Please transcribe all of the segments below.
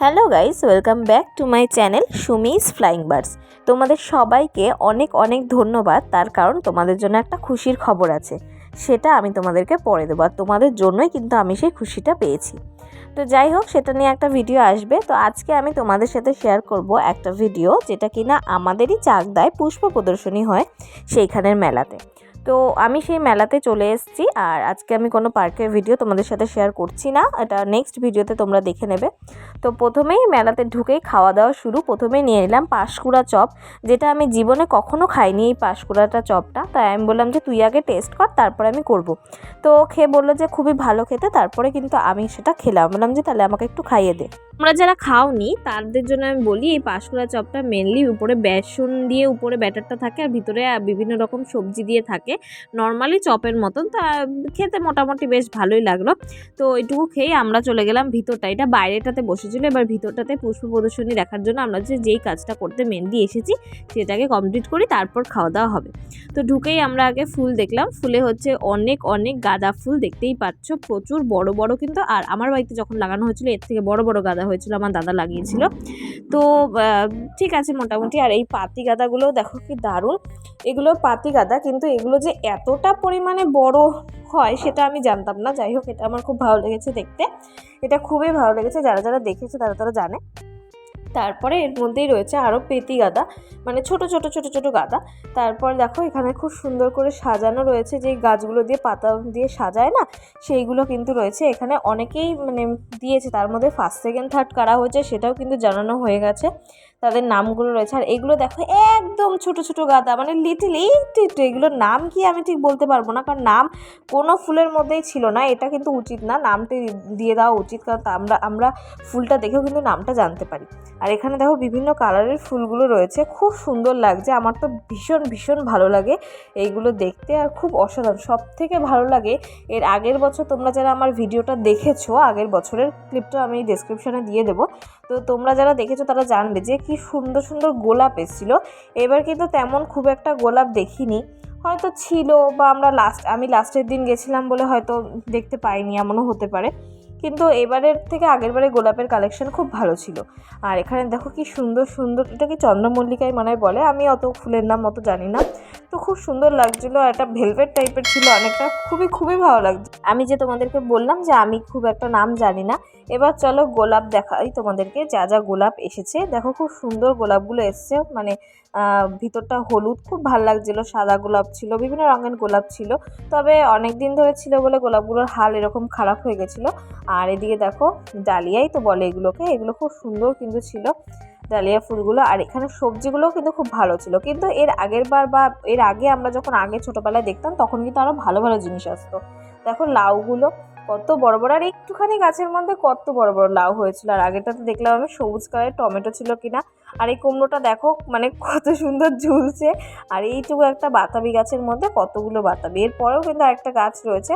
Hello guys, welcome back to my channel Sumis flying birds. তোমাদের সবাইকে অনেক অনেক ধন্যবাদ, তার কারণ তোমাদের জন্য একটা খুশির খবর আছে। সেটা আমি তোমাদেরকে পরে দেবো, আর তোমাদের জন্যই কিন্তু আমি সেই খুশিটা পেয়েছি। তো যাই হোক, সেটা নিয়ে একটা ভিডিও আসবে। তো আজকে আমি তোমাদের সাথে শেয়ার করব একটা ভিডিও যেটা কিনা আমাদেরই চাকদায় পুষ্প প্রদর্শনী হয় সেইখানের মেলাতে। তো আমি সেই মেলাতে চলে এসেছি আর আজকে আমি কোনো পার্কের ভিডিও তোমাদের সাথে শেয়ার করছি না। এটা নেক্সট ভিডিওতে তোমরা দেখে নেবে। তো প্রথমেই মেলাতে ঢুকেই খাওয়া দাওয়া শুরু। প্রথমেই নিয়ে নিলাম পাঁশকুড়া চপ, যেটা আমি জীবনে কখনো খাইনি এই পাঁশকুড়াটা চপটা। তাই আমি বললাম যে তুই আগে টেস্ট কর, তারপরে আমি করব। তো খেয়ে বলল যে খুবই ভালো খেতে, তারপরে কিন্তু আমি সেটা খেলাম। বললাম যে তাহলে আমাকে একটু খাইয়ে দে। তোমরা যারা খাওনি, তাদের জন্য আমি বলি এই পাঁশকুড়া চপটা মেনলি উপরে বেসন দিয়ে উপরে ব্যাটারটা থাকে আর ভিতরে বিভিন্ন রকম সবজি দিয়ে থাকে। নর্মালি চপের মতন, তা খেতে মোটামুটি বেশ ভালোই লাগল। তো এটুকু খেয়ে আমরা চলে গেলাম ভিতরটা। এটা বাইরেটাতে বসেছিল, এবার ভিতরটাতে পুষ্প প্রদর্শনী দেখার জন্য আমরা যে, যেই কাজটা করতে মেনলি এসেছি, সেটাকে কমপ্লিট করি, তারপর খাওয়া দাওয়া হবে। তো ঢুকেই আমরা আগে ফুল দেখলাম। ফুলে হচ্ছে অনেক অনেক গাঁদা ফুল, দেখতেই পাচ্ছ। প্রচুর বড় বড় কিন্তু, আর আমার বাড়িতে যখন লাগানো হয়েছিল, এর থেকে বড় বড় গাঁদা হয়েছিল, আমার দাদা লাগিয়েছিল। তো ঠিক আছে মোটামুটি। আর এই পাতি গাঁদাগুলোও দেখো কি দারুণ। এগুলো পাতি গাঁদা, কিন্তু এগুলো এতটা পরিমাণে বড় হয় সেটা আমি জানতাম না। যাই হোক, এটা আমার খুব ভালো লেগেছে দেখতে। এটা খুবই ভালো লেগেছে। যারা যারা দেখেছে তারা তারা জানে। তারপরে এর মধ্যেই রয়েছে আরও পেতি গাদা মানে ছোট ছোট ছোট ছোট গাদা। তারপর দেখো, এখানে খুব সুন্দর করে সাজানো রয়েছে যে গাছগুলো দিয়ে পাতা দিয়ে সাজায় না, সেইগুলো কিন্তু রয়েছে। এখানে অনেকেই মানে দিয়েছে, তার মধ্যে ফার্স্ট সেকেন্ড থার্ড কারা হয়েছে সেটাও কিন্তু জানানো হয়ে গেছে। তাদের নামগুলো রয়েছে। আর এগুলো দেখো, একদম ছোট ছোট গাঁদা মানে লিটিল একটু একটু এগুলোর নাম কি আমি ঠিক বলতে পারব না। কারণ নাম কোনো ফুলের মধ্যেই ছিল না, এটা কিন্তু উচিত না। নামটি দিয়ে দেওয়া উচিত, কারণ আমরা আমরা ফুলটা দেখেও কিন্তু নামটা জানতে পারি। আর এখানে দেখো বিভিন্ন কালারের ফুলগুলো রয়েছে, খুব সুন্দর লাগছে। আমার তো ভীষণ ভীষণ ভালো লাগে এইগুলো দেখতে, আর খুব অসাধারণ। সব থেকে ভালো লাগে, এর আগের বছর তোমরা যারা আমার ভিডিওটা দেখেছ, আগের বছরের ক্লিপটা আমি ডেসক্রিপশনে দিয়ে দেবো। তো তোমরা যারা দেখেছ তারা জানবে যে কি সুন্দর সুন্দর গোলাপ এসেছিল। এবার কিন্তু তেমন খুব একটা গোলাপ দেখিনি। হয়তো ছিল বা আমরা লাস্ট আমি লাস্টের দিন গেছিলাম বলে হয়তো দেখতে পাইনি, এমনও হতে পারে। কিন্তু এবারের থেকে আগেরবারে গোলাপের কালেকশন খুব ভালো ছিল। আর এখানে দেখো কি সুন্দর সুন্দর, এটা কি চন্দ্রমল্লিকাই মনে হয় বলে? আমি অত ফুলের নাম অত জানি না। তো খুব সুন্দর লাগছিল একটা ভেলভেট টাইপের ছিল অনেকটা। খুবই খুবই ভালো লাগছে। আমি যে তোমাদেরকে বললাম যে আমি খুব একটা নাম জানি না, এবার চলো গোলাপ দেখাই তোমাদেরকে। যা যা গোলাপ এসেছে, দেখো খুব সুন্দর গোলাপগুলো এসছে। মানে ভিতরটা হলুদ, খুব ভালো লাগছিল। সাদা গোলাপ ছিল, বিভিন্ন রঙের গোলাপ ছিল। তবে অনেক দিন ধরে ছিল বলে গোলাপগুলোর হাল এরকম খারাপ হয়ে গেছিল। আর এদিকে দেখো, ডালিয়াই তো বলে এগুলোকে। এগুলো খুব সুন্দর কিন্তু ছিল। ডালিয়া ফুলগুলো। আর এখানে সবজিগুলোও কিন্তু খুব ভালো ছিল। কিন্তু এর আগের বার বা এর আগে আমরা যখন আগে ছোটোবেলায় দেখতাম, তখন কিন্তু আরও ভালো ভালো জিনিস আসতো। দেখো লাউগুলো কত বড় বড়, আর একটুখানি গাছের মধ্যে কত বড় বড় লাউ হয়েছিল। আর আগেরটাতে দেখলাম আমি সবুজ কালারের টমেটো ছিল কিনা। আর এই কুমড়োটা দেখো মানে কত সুন্দর ঝুলছে। আর এইটুকু একটা বাতাবি গাছের মধ্যে কতগুলো বাতাবি। এরপরেও কিন্তু আরেকটা গাছ রয়েছে।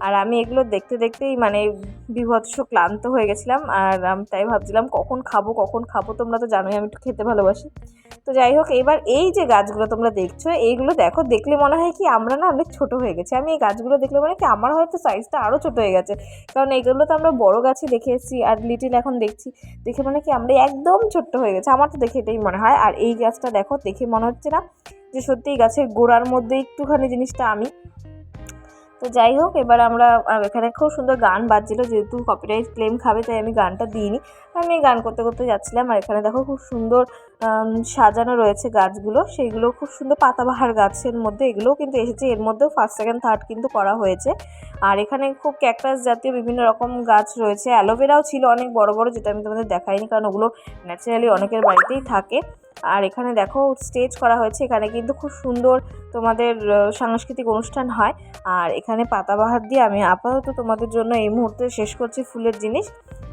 আর আমি এগুলো দেখতে দেখতেই মানে বিভৎস ক্লান্ত হয়ে গেছিলাম। আর আমি তাই ভাবছিলাম, কখন খাব কখন খাব? তোমরা তো জানোই আমি একটু খেতে ভালোবাসি। তো যাই হোক, এবার এই যে গাছগুলো তোমরা দেখছ, এইগুলো দেখো, দেখলে মনে হয় কি আমরা না অনেক ছোট হয়ে গেছি। আমি এই গাছগুলো দেখলে মনে কি আমার হয়তো সাইজটা আরও ছোট হয়ে গেছে। কারণ এইগুলো তো আমরা বড় গাছই দেখে এসেছি, আর লিটিল এখন দেখছি। দেখে মনে কি আমরা একদম ছোট্ট হয়ে গেছে। আমার তো দেখে এটাই মনে হয়। আর এই গাছটা দেখো, দেখে মনে হচ্ছে না যে সত্যি গাছের গোড়ার মধ্যে একটুখানি জিনিসটা আমি তো যাই হোক, এবার আমরা এখানে খুব সুন্দর গান বাজছিল, যেহেতু কপিরাইট ক্লেম খাবে, তাই আমি গানটা দিইনি। আমি গান করতে করতে যাচ্ছিলাম, আর এখানে দেখো খুব সুন্দর সাজানো রয়েছে গাছগুলো। সেইগুলো খুব সুন্দর পাতাবাহার গাছের মধ্যে, এগুলোও কিন্তু এসেছে। এর মধ্যেও ফার্স্ট সেকেন্ড থার্ড কিন্তু করা হয়েছে। আর এখানে খুব ক্যাকটাস জাতীয় বিভিন্ন রকম গাছ রয়েছে। অ্যালোভেরাও ছিল অনেক বড় বড়, যেটা আমি তোমাদের দেখাইনি, কারণ ওগুলো ন্যাচারালি অনেকের বাড়িতেই থাকে। আর এখানে দেখো স্টেজ করা হয়েছে, এখানে কিন্তু খুব সুন্দর তোমাদের সাংস্কৃতিক অনুষ্ঠান হয়। আর এখানে পাতাবাহার দিয়ে আমি আপাতত তোমাদের জন্য এই মুহূর্তে শেষ করছি ফুলের জিনিস।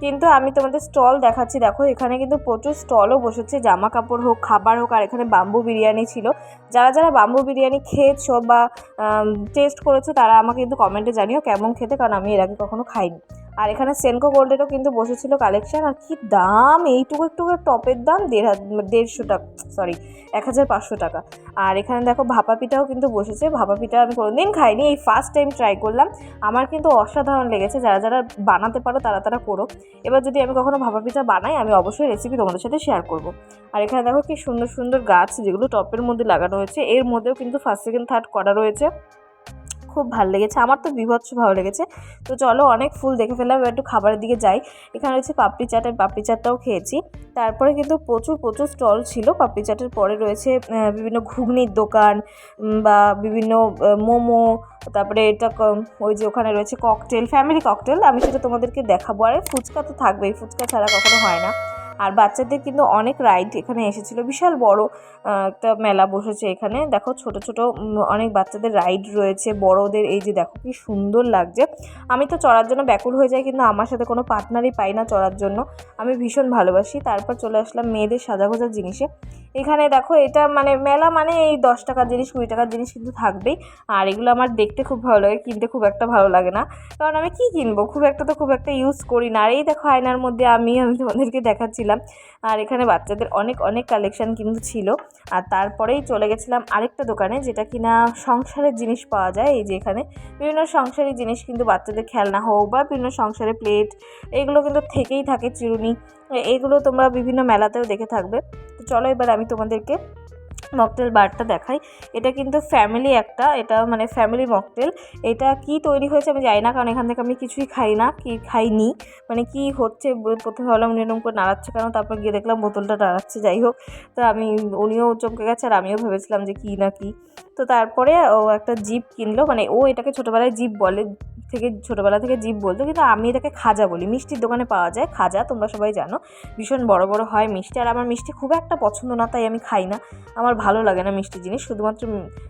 কিন্তু আমি তোমাদের স্টল দেখাচ্ছি। দেখো, এখানে কিন্তু প্রচুর স্টলও বসেছে জামা কাপড় হোক, খাবার হোক, আর এখানে বাম্বু বিরিয়ানি ছিল। যারা যারা বাম্বু বিরিয়ানি খেয়েছো বা টেস্ট করেছ, তারা আমাকে কিন্তু কমেন্টে জানিও কেমন খেতে, কারণ আমি এর আগে কখনো খাইনি। আর এখানে সেনকো গোল্ডেরও কিন্তু বসেছিল কালেকশন আর কি দাম, এইটুকু একটু টপের দাম, দেড় দেড়শো টাকা সরি এক হাজার পাঁচশো টাকা। আর এখানে দেখো ভাপা পিঠাও কিন্তু বসেছে, ভাপা পিঠা আমি কোনোদিন খাইনি, এই ফার্স্ট টাইম ট্রাই করলাম। আমার কিন্তু অসাধারণ লেগেছে, যারা যারা বানাতে পারো তারা তারা করো। এবার যদি আমি কখনো ভাপা পিঠা বানাই, আমি অবশ্যই রেসিপি তোমাদের সাথে শেয়ার করব। আর এখানে দেখো কি সুন্দর সুন্দর গাছ, যেগুলো টপের মধ্যে লাগানো হয়েছে, এর মধ্যেও কিন্তু ফার্স্ট সেকেন্ড থার্ড করা রয়েছে। খুব ভালো লেগেছে। আমার তো বিভৎস ভালো লেগেছে। তো চলো অনেক ফুল দেখে ফেললাম একটু খাবারের দিকে যাই। এখানে রয়েছে পাপড়ি চাট, আমি পাপড়ি চাটটাও খেয়েছি। তারপরে কিন্তু প্রচুর প্রচুর স্টল ছিল। পাপড়ি চাটের পরে রয়েছে বিভিন্ন ঘুগনির দোকান বা বিভিন্ন মোমো, তারপরে এটা ওই যে ওখানে রয়েছে ককটেল ফ্যামিলি ককটেল আমি সেটা তোমাদেরকে দেখাবো। আর ফুচকা তো থাকবেই, ফুচকা ছাড়া কখনো হয় না। আর বাচ্চাদের কিন্তু অনেক রাইড এখানে এসেছিল। বিশাল বড় একটা মেলা বসেছে এখানে। দেখো ছোট ছোট অনেক বাচ্চাদের রাইড রয়েছে। বড়দের, এই যে দেখো কি সুন্দর লাগছে। আমি তো চড়ার জন্য ব্যাকুল হয়ে যাই, কিন্তু আমার সাথে কোনো পার্টনারই পাই না চড়ার জন্য। আমি ভীষণ ভালোবাসি। তারপর চলে আসলাম মেয়েদের সাজাগোজার জিনিসে। এখানে দেখো, এটা মানে মেলা মানে এই দশ টাকার জিনিস, কুড়ি টাকার জিনিস কিন্তু থাকবেই। আর এগুলো আমার দেখতে খুব ভালো লাগে, কিনতে খুব একটা ভালো লাগে না। কারণ আমি কি কিনবো? খুব একটা তো খুব একটা ইউজ করি না। আর এই দেখো আয়নার মধ্যে আমি আমি তোমাদেরকে দেখাচ্ছিলাম। আর এখানে বাচ্চাদের অনেক অনেক কালেকশান কিন্তু ছিল। আর তারপরেই চলে গেছিলাম আরেকটা দোকানে, যেটা কিনা সংসারের জিনিস পাওয়া যায়। এই যে এখানে বিভিন্ন সংসারী জিনিস কিন্তু বাচ্চাদের খেলনা হোক বা বিভিন্ন সংসারের প্লেট এগুলো কিন্তু থেকেই থাকে চিরুনি। এগুলো তোমরা বিভিন্ন মেলাতেও দেখে থাকবে। তো চলো এবার আমি তোমাদেরকে মকটেল বারটা দেখাই। এটা কিন্তু ফ্যামিলি একটা, এটা মানে ফ্যামিলি মকটেল। এটা কি তৈরি হয়েছে আমি জানি না, কারণ এখান থেকে আমি কিছুই খাই না, কি খাইনি। মানে কি হচ্ছে প্রথমে উনি এরকম করে নাড়াচ্ছে কেন, তারপর গিয়ে দেখলাম বোতলটা নাড়াচ্ছে, যাই হোক। তো আমি, উনিও চমকে গেছে আর আমিও ভেবেছিলাম যে কী না কী। তো তারপরে ও একটা জিপ কিনলো মানে ও এটাকে ছোটোবেলায় জিপ বলে থেকে, ছোটোবেলা থেকে জিপ বলতো, কিন্তু আমি এটাকে খাজা বলি। মিষ্টির দোকানে পাওয়া যায় খাজা, তোমরা সবাই জানো। ভীষণ বড় বড় হয় মিষ্টি, আর আমার মিষ্টি খুব একটা পছন্দ না, তাই আমি খাই না। আমার ভালো লাগে না মিষ্টি জিনিস, শুধুমাত্র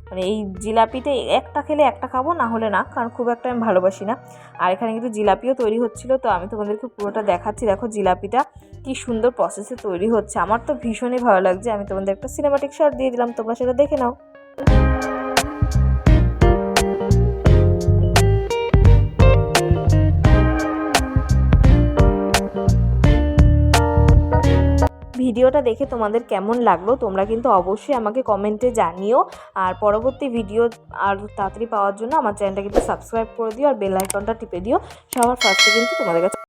মানে এই জিলাপিতে একটা খেলে একটা খাব, না হলে না, কারণ খুব একটা আমি ভালোবাসি না। আর এখানে কিন্তু জিলাপিও তৈরি হচ্ছিল, তো আমি তোমাদেরকে পুরোটা দেখাচ্ছি। দেখো জিলাপিটা কি সুন্দর প্রসেসে তৈরি হচ্ছে। আমার তো ভীষণই ভালো লাগছে, আমি তোমাদের একটা সিনেমাটিক শট দিয়ে দিলাম, তোমরা সেটা দেখে নাও। ভিডিওটা দেখে তোমাদের কেমন লাগল, তোমরা কিন্তু অবশ্যই আমাকে কমেন্টে জানিও। আর পরবর্তী ভিডিও আর তাড়াতাড়ি পাওয়ার জন্য আমার চ্যানেলটা কিন্তু সাবস্ক্রাইব করে দিও আর বেল আইকনটা টিপে দিও। সবার ফার্স্টে কিন্তু তোমাদের কাছে